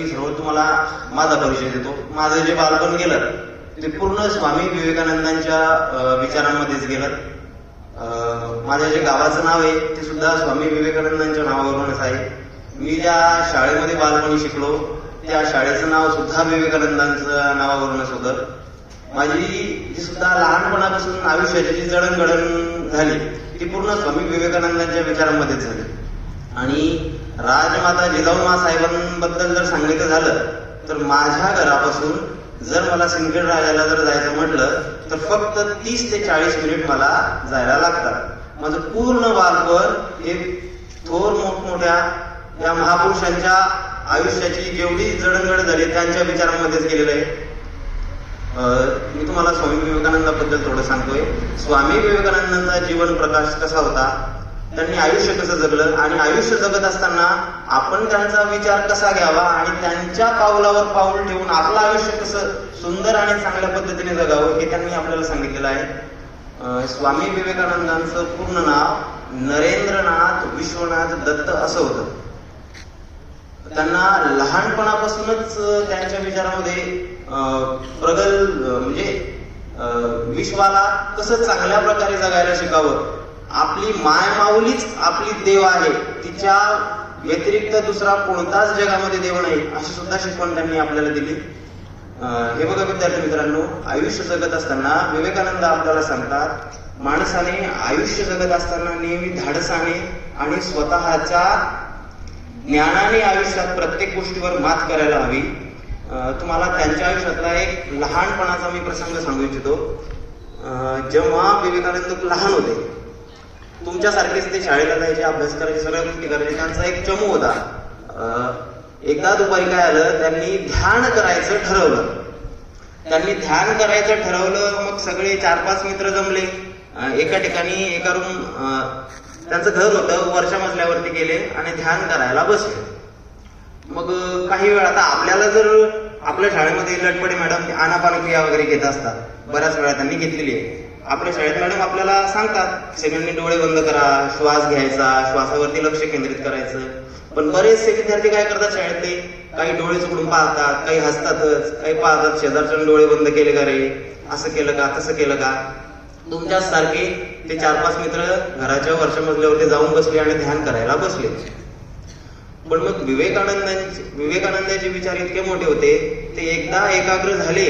मी सर्व तुम्हाला माझा परिचय देतो. माझं जे बालपण गेलं ते पूर्ण स्वामी विवेकानंदांच्या विचारांमध्येच गेलं. माझ्या जे गावाचं नाव आहे ते सुद्धा स्वामी विवेकानंदांच्या नावावरूनच आहे. मी ज्या शाळेमध्ये बालपणी शिकलो त्या शाळेचं नाव सुद्धा विवेकानंदांचं नावावरूनच होतं. माझी जी सुद्धा लहानपणापासून आयुष्याची जी जडणघडण झाली ती पूर्ण स्वामी विवेकानंदांच्या विचारांमध्येच झाली. आणि राजमाता जिजाऊमा साहेबांबद्दल जर सांगायचं झालं तर माझ्या घरापासून जर मला सिंदखेड राजाला जर जायचं म्हटलं तर फक्त तीस ते चाळीस मिनिट मला जायला लागतात. माझं पूर्ण बालपण हे थोर मोठमोठ्या या महापुरुषांच्या आयुष्याची जेवढी जडणघड झाली त्यांच्या विचारांमध्येच गेलेलं आहे. मी तुम्हाला स्वामी विवेकानंदाबद्दल थोडं सांगतोय. स्वामी विवेकानंदांचा जीवन प्रकाश कसा होता? त्यांनी आयुष्य कसं जगलं? आणि आयुष्य जगत असताना आपण त्यांचा विचार कसा घ्यावा आणि त्यांच्या पावलावर पाऊल ठेवून आपलं आयुष्य कसं सुंदर आणि चांगल्या पद्धतीने जगावं हे त्यांनी आपल्याला सांगितलेलं आहे. स्वामी विवेकानंदांचं पूर्ण नाव नरेंद्रनाथ विश्वनाथ दत्त असं होतं. त्यांना लहानपणापासूनच त्यांच्या विचारामध्ये अं, प्रगल म्हणजे विश्वाला कसं चांगल्या प्रकारे जगायला शिकावं आपली माय माऊलीच आपली देव आहे. तिच्या व्यतिरिक्त दुसरा कोणताच जगामध्ये देव नाही अशी सुद्धा शिकवण त्यांनी आपल्याला दिली. हे बघा विद्यार्थी मित्रांनो आयुष्य जगत असताना विवेकानंद आपल्याला सांगतात माणसाने आयुष्य जगत असताना नेहमी धाडसाने आणि स्वतःच्या ज्ञानाने आयुष्यात प्रत्येक गोष्टीवर मात करायला हवी. तुम्हाला त्यांच्या आयुष्यातला एक लहानपणाचा मी प्रसंग सांगू इच्छितो. जेव्हा विवेकानंद लहान होते तुमच्यासारखेच ते शाळेला जायचे अभ्यास करायचे सगळ्या गोष्टी करायचे. त्यांचा एक चमू होता. एकदा दुपारी काय आलं त्यांनी ध्यान करायचं ठरवलं. त्यांनी ध्यान करायचं ठरवलं मग सगळे चार पाच मित्र जमले. एका ठिकाणी एका रूम त्यांचं घर होतं वरच्या मजल्यावरती गेले आणि ध्यान करायला बसले. मग काही वेळ आता आपल्याला जर आपल्या शाळेमध्ये लटपडे मॅडम आनापानक्रिया वगैरे घेत असतात बऱ्याच वेळा त्यांनी घेतलेली आहे. आपल्या शाळेत मॅडम आपल्याला सांगतात सगळ्यांनी डोळे बंद करा श्वास घ्यायचा श्वासावरती लक्ष केंद्रित करायचं. पण बरेचसे विद्यार्थी काय करतात शाळेतले? काही डोळे चुकडून पाहतात काही हसतातच काही पाहतात शेजारच्या डोळे बंद केले का रे? असं केलं का तसं केलं का? तुमच्याच सारखे ते चार पाच मित्र घराच्या वरच्या मजल्यावरती जाऊन बसले आणि ध्यान करायला बसले. पण मग विवेकानंदांचे विवेकानंदाचे विचार इतके मोठे होते ते एकदा एकाग्र झाले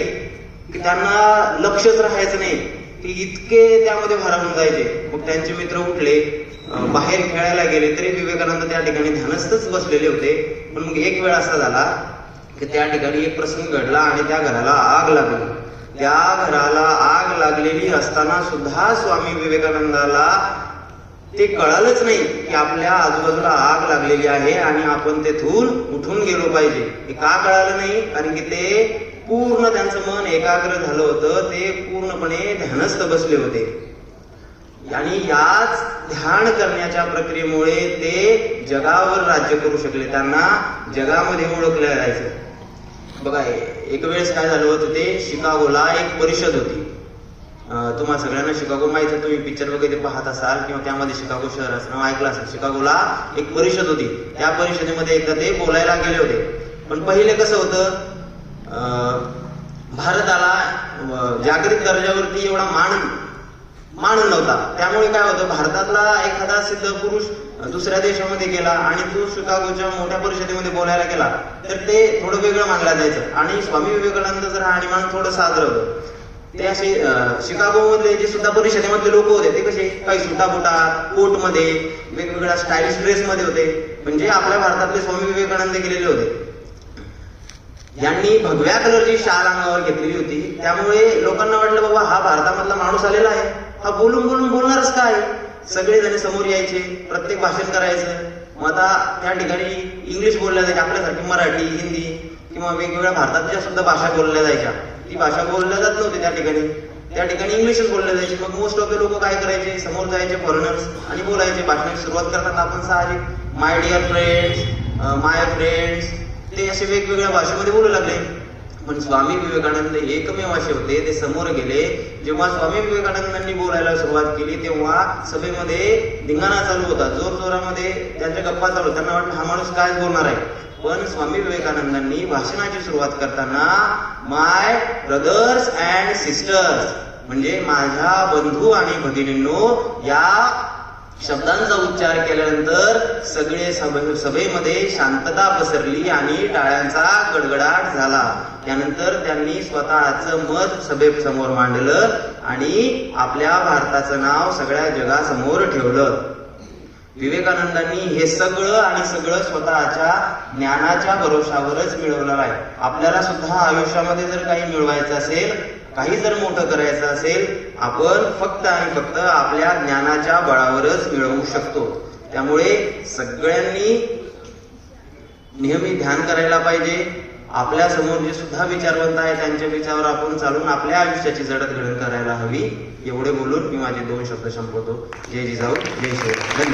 की त्यांना लक्षच राहायचं नाही. ते इतके त्यामध्ये भारावून जायचे मग त्यांचे मित्र उठले बाहेर खेळायला गेले तरी विवेकानंद त्या ठिकाणी ध्यानस्थच बसलेले होते. पण मग एक वेळ असा झाला की त्या ठिकाणी एक प्रसंग घडला आणि त्या घराला आग लागली. त्या घराला आग लागलेली असताना सुद्धा स्वामी विवेकानंदाला ते कळालंच नाही की आपल्या आजूबाजूला आग लागलेली आहे आणि आपण तेथून उठून गेलो पाहिजे. हे का कळालं नाही? कारण की ते पूर्ण त्यांचं मन एकाग्र झालं होतं ते पूर्णपणे ध्यानस्थ बसले होते. आणि याच ध्यान करण्याच्या प्रक्रियेमुळे ते जगावर राज्य करू शकले त्यांना जगामध्ये ओळखलं जायचं. बघा एक वेळेस काय झालं होतं ते शिकागोला एक परिषद होती. तुम्हाला सगळ्यांना शिकागो माहीत आहे तुम्ही पिक्चर वगैरे पाहत असाल किंवा त्यामध्ये शिकागो शहराचं नाव ऐकलं असेल शिकागोला एक परिषद होती. त्या परिषदेमध्ये एकदा ते बोलायला गेले होते. पण पहिले कसं होतं भारताला जागतिक दर्जावरती एवढा मान मान नव्हता. त्यामुळे काय होतं भारतातला एखादा सिद्ध पुरुष दुसऱ्या देशामध्ये गेला आणि तो शिकागोच्या मोठ्या परिषदेमध्ये बोलायला गेला तर ते थोडं वेगळं मानलं जायचं. आणि स्वामी विवेकानंद जर राहणीमान थोडं साजरं होतं ते असे शिकागोमधले शिकागो मधले जे सुद्धा परिषदेमधले लोक होते ते कसे? काही सुटाबुटा कोटमध्ये वेगवेगळ्या स्टाईलिश ड्रेस मध्ये होते म्हणजे आपल्या भारतातले स्वामी विवेकानंद गेलेले होते यांनी भगव्या कलरची शाल अंगावर घेतलेली होती. त्यामुळे लोकांना वाटलं बाबा हा भारतामधला माणूस आलेला आहे. हा बोलून बोलून बोलणारच काय? सगळे जण समोर यायचे प्रत्येक भाषण करायचं. मग आता त्या ठिकाणी इंग्लिश बोलल्या जायचे आपल्यासारखी मराठी हिंदी किंवा वेगवेगळ्या भारतातल्या सुद्धा भाषा बोलल्या जायच्या. ती भाषा बोलल्या जात नव्हती त्या ठिकाणी. त्या ठिकाणी इंग्लिशच बोलल्या जायची. मग मोस्ट ऑफ द लोक काय करायचे? समोर जायचे फॉरेनर्स आणि बोलायचे. भाषणाची सुरुवात करताना आपण साहजिक my dear friends my friends ते असे वेगवेगळ्या भाषेमध्ये बोलू लागले. पण स्वामी विवेकानंद एकमेव असे होते. ते समोर गेले. जेव्हा स्वामी विवेकानंदांनी बोलायला सुरुवात केली तेव्हा सभेमध्ये धिंगाणा चालू होता. जोर जोरामध्ये त्यांच्या गप्पा चालू त्यांना वाटलं हा माणूस काय बोलणार आहे? पण स्वामी विवेकानंदांनी भाषणाची सुरुवात करताना माय ब्रदर्स अँड सिस्टर्स म्हणजे माझ्या बंधू आणि भगिनींनो या शब्दांचा उच्चार केल्यानंतर सगळे सभे सभेमध्ये शांतता पसरली आणि टाळ्यांचा गडगडाट झाला. त्यानंतर त्यांनी स्वतःचं मत सभेसमोर मांडलं आणि आपल्या भारताचं नाव सगळ्या जगासमोर ठेवलं. विवेकानंदांनी हे सगळं आणि सगळं स्वतःच्या ज्ञानाच्या भरोशावरच मिळवलं आहे. आपल्याला सुद्धा आयुष्यामध्ये जर काही मिळवायचं असेल काही जर मोठं करायचं असेल आपण फक्त आणि फक्त आपल्या ज्ञानाच्या बळावरच मिळवू शकतो. त्यामुळे सगळ्यांनी नेहमी ध्यान करायला पाहिजे. आपल्यासमोर जे सुद्धा विचारवंत आहे त्यांच्या विचारावर आपण चालून आपल्या आयुष्याची जडतघडण करायला हवी. एवढे बोलून मी माझे दोन शब्द संपवतो. जय जिजाऊ जय शिवराय. धन्यवाद.